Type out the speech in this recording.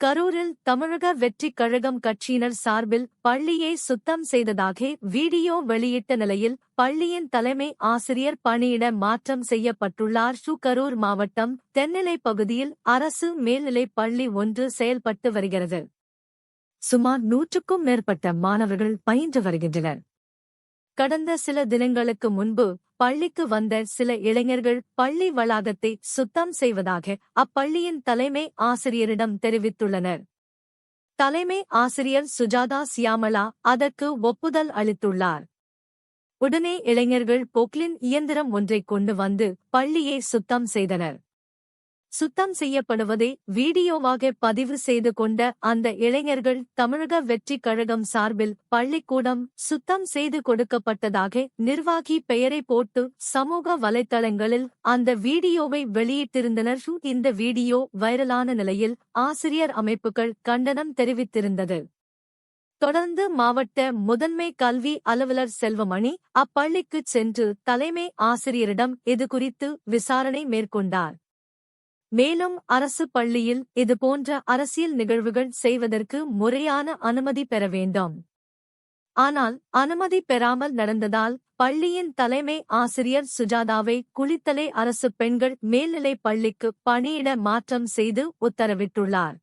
கரூரில் தமிழக வெற்றிக் கழகம் கட்சியினர் சார்பில் பள்ளியை சுத்தம் செய்ததாக வீடியோ வெளியிட்ட நிலையில் பள்ளியின் தலைமை ஆசிரியர் பணியிட மாற்றம் செய்யப்பட்டுள்ளார். சு. கரூர் மாவட்டம் தென்னிலை பகுதியில் அரசு மேல்நிலைப் பள்ளி ஒன்று செயல்பட்டு வருகிறது. சுமார் நூற்றுக்கும் மேற்பட்ட மாணவர்கள் பயின்று வருகின்றனர். கடந்த சில தினங்களுக்கு முன்பு பள்ளிக்கு வந்த சில இளைஞர்கள் பள்ளி வளாகத்தை சுத்தம் செய்வதாக அப்பள்ளியின் தலைமை ஆசிரியரிடம் தெரிவித்துள்ளனர். தலைமை ஆசிரியர் சுஜாதா சியாமலா அதற்கு ஒப்புதல் அளித்துள்ளார். உடனே இளைஞர்கள் பொக்லின் இயந்திரம் ஒன்றைக் கொண்டு வந்து பள்ளியை சுத்தம் செய்தனர். சுத்தம் செய்யப்படுவதை வீடியோவாக பதிவு செய்து கொண்ட அந்த இளைஞர்கள் தமிழக வெற்றிக் கழகம் சார்பில் பள்ளிக்கூடம் சுத்தம் செய்து கொடுக்கப்பட்டதாக நிர்வாகி பெயரை போட்டு சமூக வலைத்தளங்களில் அந்த வீடியோவை வெளியிட்டிருந்தனர். இந்த வீடியோ வைரலான நிலையில் ஆசிரியர் அமைப்புகள் கண்டனம் தெரிவித்திருந்தது. தொடர்ந்து மாவட்ட முதன்மை கல்வி அலுவலர் செல்வமணி அப்பள்ளிக்குச் சென்று தலைமை ஆசிரியரிடம் இதுகுறித்து விசாரணை மேற்கொண்டார். மேலும் அரசு பள்ளியில் இதுபோன்ற அரசியல் நிகழ்வுகள் செய்வதற்கு முறையான அனுமதி பெற வேண்டும். ஆனால் அனுமதி பெறாமல் நடந்ததால் பள்ளியின் தலைமை ஆசிரியர் சுஜாதாவை குளித்தலை அரசு பெண்கள் மேல்நிலைப் பள்ளிக்கு பணியிட மாற்றம் செய்து உத்தரவிட்டுள்ளார்.